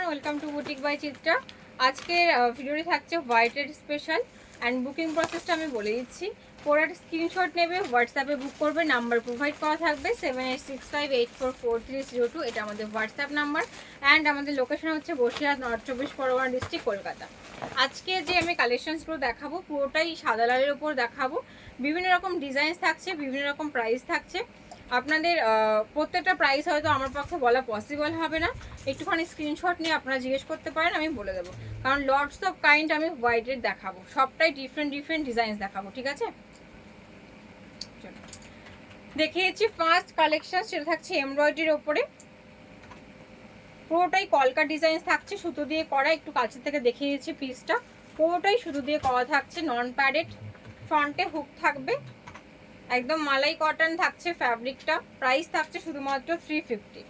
Everyone welcome to boutique by Chitra আজকে ভিডিওটি থাকছে হোয়াইটের স্পেশাল অ্যান্ড বুকিং প্রসেসটা আমি বলে দিচ্ছি। প্রোডাক্ট স্ক্রিনশট নেবে হোয়াটসঅ্যাপে বুক করবে নাম্বার প্রোভাইড করা থাকবে seven eight six five eight four four three zero two এটা আমাদের হোয়াটসঅ্যাপ নাম্বার অ্যান্ড আমাদের লোকেশন হচ্ছে বসিরহাট নর্থ চব্বিশ পরগনা ডিস্ট্রিক্ট কলকাতা। আজকে যে আমি কালেকশনসগুলো দেখাবো, পুরোটাই সাদা লালের ওপর দেখাবো। বিভিন্ন রকম ডিজাইনস থাকছে, বিভিন্ন রকম প্রাইস থাকছে। আপনাদের প্রত্যেকটা প্রাইস হয়তো আমার পক্ষে বলা পসিবল হবে না। একটুখানি স্ক্রিনশট নিয়ে আপনারা জিজ্ঞেস করতে পারেন, আমি বলে দেবো। কারণ লটস অফ কাইন্ড আমি হোয়াইটের দেখাবো। সবটাই ডিফারেন্ট ডিফারেন্ট ডিজাইনস দেখাবো, ঠিক আছে? দেখিয়েছি ফার্স্ট কালেকশন সেটা থাকছে এমব্রয়ডারির ওপরে। পুরোটাই কলকা ডিজাইন থাকছে, সুতো দিয়ে করা, একটু কাছে থেকে দেখিয়েছি পিসটা পুরোটাই সুতো দিয়ে করা থাকছে নন প্যাডেড ফ্রন্টে হুক থাকবে। একদম মালাই কটন থাকছে ফ্যাব্রিকটা প্রাইস থাকছে শুধুমাত্র থ্রি ফিফটি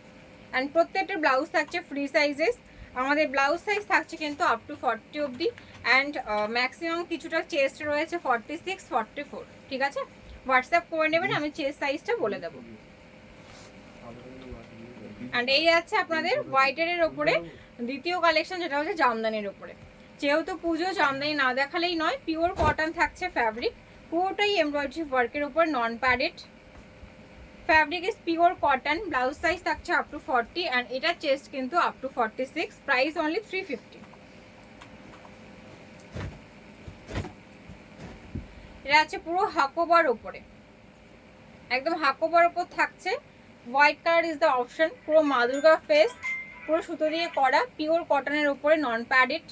অ্যান্ড প্রত্যেকটা ব্লাউজ থাকছে ফ্রি সাইজেস আমাদের ব্লাউজ সাইজ থাকছে কিন্তু আপ টু ফর্টি অবধি। অ্যান্ড ম্যাক্সিমাম কিছুটা চেস্ট রয়েছে ফর্টি সিক্স ফর্টি ফোর ঠিক আছে? হোয়াটসঅ্যাপ করে নেবেন, আমি চেস্ট সাইজটা বলে দেবো। অ্যান্ড এই আছে আপনাদের হোয়াইটের ওপরে। দ্বিতীয় কালেকশন যেটা হচ্ছে জামদানির ওপরে। যেহেতু পুজো, জামদানি না দেখালেই নয় পিওর কটন থাকছে ফ্যাব্রিক পুরোটাই এমব্রয়ডারি ওয়ার্কের উপর non padded fabric is pure cotton blouse size থাকছে আপ টু ফর্টি অ্যান্ড এটা চেস্ট কিন্তু up to forty six price only three fifty এটা আছে পুরো হাকোবার ওপরে একদম হাকোবার ওপর থাকছে। White colour is the option পুরো মা দুর্গা ফেস পুরো সুতো দিয়ে করা পিওর কটনের উপরে নন প্যাডেড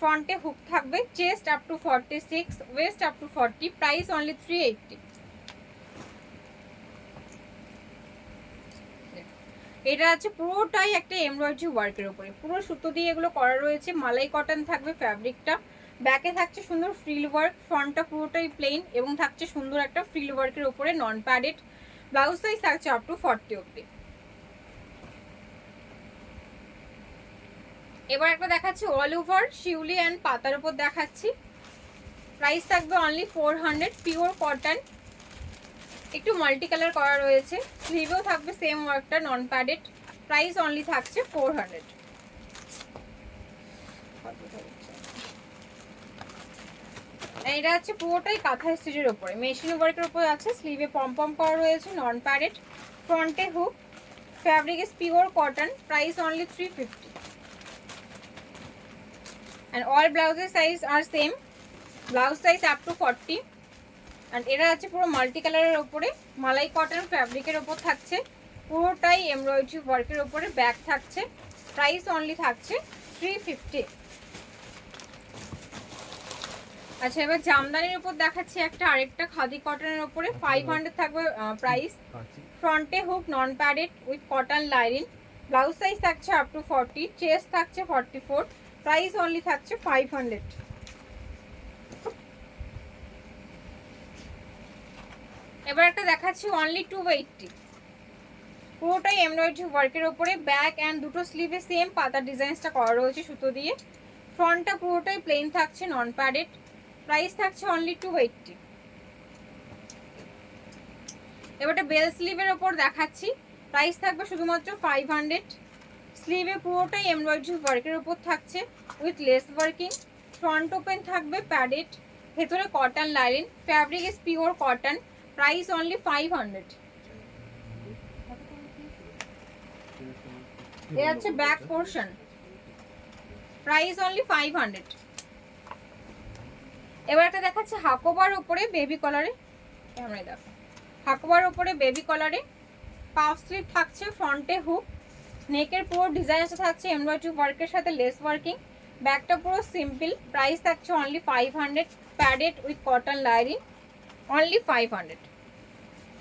ফ্রন্টে হুক থাকবে, chest up to forty six waist up to forty price only three eighty এটা আছে পুরোটাই একটা এমব্রয়ডারি ওয়ার্কের উপরে। পুরো সুতো দিয়ে এগুলো করা রয়েছে, মালাই কটন থাকবে ফ্যাব্রিকটা ব্যাকে থাকছে সুন্দর ফ্রিল ওয়ার্ক ফ্রন্টটা পুরোটাই প্লেন এবং থাকছে সুন্দর একটা ফ্রিল ওয়ার্কের উপরে নন প্যাডেড ব্লাউজ সাইজ থাকছে আপ টু ফর্টি অব্দি এবার একটা দেখাচ্ছি অল ওভার শিউলি অ্যান্ড পাতার উপর দেখাচ্ছি। প্রাইস থাকবে only four hundred pure cotton একটু মাল্টি কালার করা রয়েছে। স্লিভেও থাকবে সেম ওয়ার্কটা নন প্যাডেড প্রাইস অনলি থাকছে ফোর হান্ড্রেড এটা হচ্ছে পুরোটাই কাঁথা স্টিচের উপরে। মেশিন ওয়ার্কের উপরে আছে স্লিভে পম পম করা রয়েছে নন প্যাডেড ফ্রন্টে hook fabric is pure cotton price only three fifty and all ব্লাউজের size R same blouse size up to forty and এটা আছে পুরো মাল্টি কালারের ওপরে মালাই কটন ফ্যাব্রিকের ওপর থাকছে পুরোটাই এমব্রয়ডারি ওয়ার্কের ওপরে ব্যাগ থাকছে প্রাইস অনলি থাকছে থ্রি ফিফটি আচ্ছা এবার জামদানির উপর দেখাচ্ছি একটা আরেকটা খাদি কটনের উপরে ফাইভ হান্ড্রেড থাকবে প্রাইস ফ্রন্টে hook non padded with cotton lining blouse size থাকছে আপ টু ফর্টি চেস্ট থাকছে ফর্টি ফোর প্রাইস অনলি থাকছে ফাইভ হান্ড্রেড এবার একটা দেখাচ্ছি অনলি টু এইটটি পুরোটাই এমব্রয়ডারি ওয়ার্কের ওপরে ব্যাক অ্যান্ড দুটো স্লিভে সেম পাতার ডিজাইনসটা করা রয়েছে সুতো দিয়ে। ফ্রন্টটা পুরোটাই প্লেন থাকছে নন প্যাডেড প্রাইস থাকছে অনলি টু এইটটি এবারটা বেল স্লিভের ওপর দেখাচ্ছি। প্রাইস থাকবে শুধুমাত্র ফাইভ হান্ড্রেড স্লিভে পুরোটাই এমব্রয়ডারি ওয়ার্কের ওপর থাকছে with lace working. Front open থাকবে প্যাডেড ভেতরে cotton line fabric is pure cotton price only five hundred হচ্ছে back portion price only five hundred এবার একটা দেখাচ্ছে হাকোবার উপরে বেবি কলারে ক্যামেরায় দেখো। হাকোবার উপরে বেবি কলারে পাফ স্লিভ থাকছে ফ্রন্টে হুক নেকের পুরো ডিজাইনটা থাকছে এমব্রয়ডারি ওয়ার্কের সাথে লেস ওয়ার্কিং ব্যাকটা পুরো সিম্পল প্রাইস থাকছে only five hundred padded with cotton lining only five hundred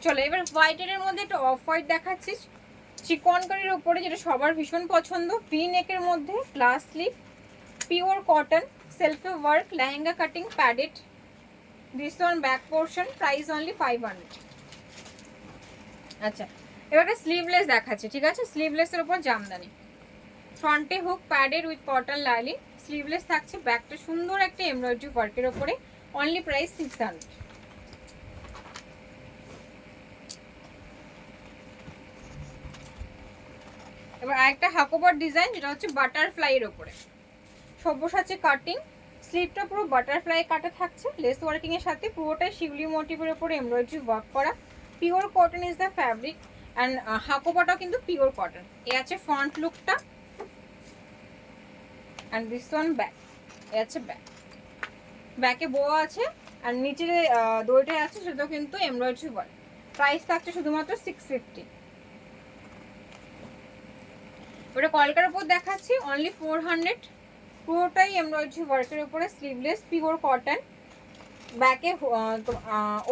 চলো, এবার হোয়াইটের মধ্যে একটা অফ হোয়াইট দেখাচ্ছি। চিকন কারির উপরে, যেটা সবার ভীষণ পছন্দ ভি নেকের মধ্যে glass sleeve pure cotton সেলফে work lehenga cutting padded this one back portion price only five hundred আচ্ছা এবার স্লিভলেস দেখাচ্ছে, ঠিক আছে? স্লিভলেসের উপর জামদানি। ফ্রন্টে hook padded with cotton lining sleeveless থাকছে ব্যাকটা সুন্দর একটা এমব্রয়ডারি ওয়ার্কের ওপরে অনলি প্রাইস সিক্স হান্ড্রেড এবার আরেকটা হাকোবার ডিজাইন যেটা হচ্ছে বাটারফ্লাইয়ের ওপরে সব্যসাচী কাটিং স্লিপটা পুরো বাটারফ্লাই কাটা থাকছে। লেস ওয়ার্কিং এর সাথে পুরোটাই শিউলি মোটিভের উপরে এমব্রয়ডারি ওয়ার্ক করা। Pure cotton is the fabric and হাকোবাটাও কিন্তু পিওর কটন এ আছে ফ্রন্ট লুকটা অ্যান্ড দিস ওয়ান ব্যাক এ আছে ব্যাক ব্যাকে বো আছে আর নিচে যে দড়িটা আছে সেটাও কিন্তু এমব্রয়ডারি ওয়ার্ক প্রাইস থাকছে শুধুমাত্র সিক্স ফিফটি ওটা কলকার উপর দেখাচ্ছি অনলি ফোর হান্ড্রেড পুরোটাই এমব্রয়ডারি ওয়ার্কের উপরে স্লিভলেস পিওর কটন ব্যাকে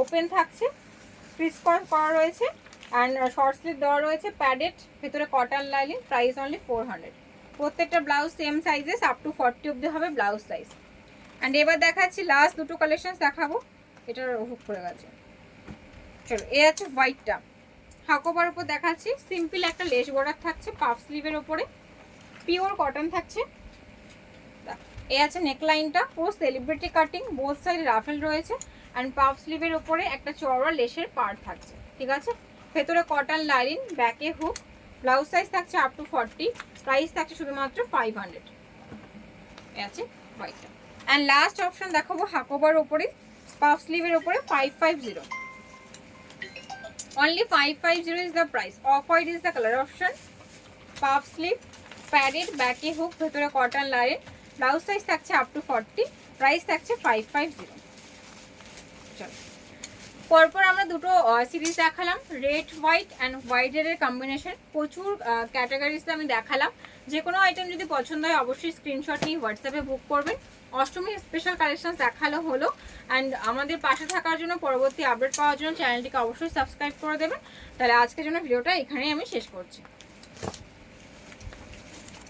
ওপেন থাকছে। ক্রিস করা রয়েছে। অ্যান্ড শর্ট স্লিভ দেওয়া রয়েছে প্যাডেড ভেতরে cotton lining price only four hundred প্রত্যেকটা blouse same sizes up to forty অব্দি হবে ব্লাউজ সাইজ অ্যান্ড এবার দেখাচ্ছি লাস্ট দুটো কালেকশন দেখাবো। এটার হুক করে গেছে। চলো, এ আছে হোয়াইটটা হাকোবার উপর দেখাচ্ছি সিম্পল একটা লেস বর্ডার থাকছে পাফ স্লিভের ওপরে। পিওর কটন থাকছে। এ আছে নেকলাইনটা পুরো celebrity cutting both side ruffle রয়েছে। অ্যান্ড পাফ স্লিভের ওপরে একটা চওড়া লেসের পার্ট থাকছে। ঠিক আছে? ভেতরে কটন লাইন, ব্যাকে হুক ব্লাউজ সাইজ থাকছে আপ টু ফর্টি প্রাইস থাকছে শুধুমাত্র ফাইভ হান্ড্রেড আছে হোয়াইটটা অ্যান্ড লাস্ট অপশন দেখাবো হাকোবার ওপরে পাফ স্লিভের ওপরে five five zero only 550 is the price off white is the color option puff sleeve, padded, ব্যাকে হুক ভেতরে কটন লাইন ব্লাউজ সাইজ থাকছে আপ টু ফর্টি প্রাইস থাকছে five five zero চলো। পরপর আমরা দুটো সিরিজ দেখালাম red white and white combination প্রচুর ক্যাটাগরিজতে আমি দেখালাম। যে কোনো আইটেম যদি পছন্দ হয়, অবশ্যই স্ক্রিনশট নিয়ে হোয়াটসঅ্যাপে বুক করবেন। অষ্টমী স্পেশাল কালেকশন দেখাল হলো। অ্যান্ড আমাদের পাশে থাকার জন্য পরবর্তী আপডেট পাওয়ার জন্য চ্যানেলটিকে অবশ্যই সাবস্ক্রাইব করে দেবেন। তাহলে আজকের জন্য ভিডিওটা এখানেই আমি শেষ করছি।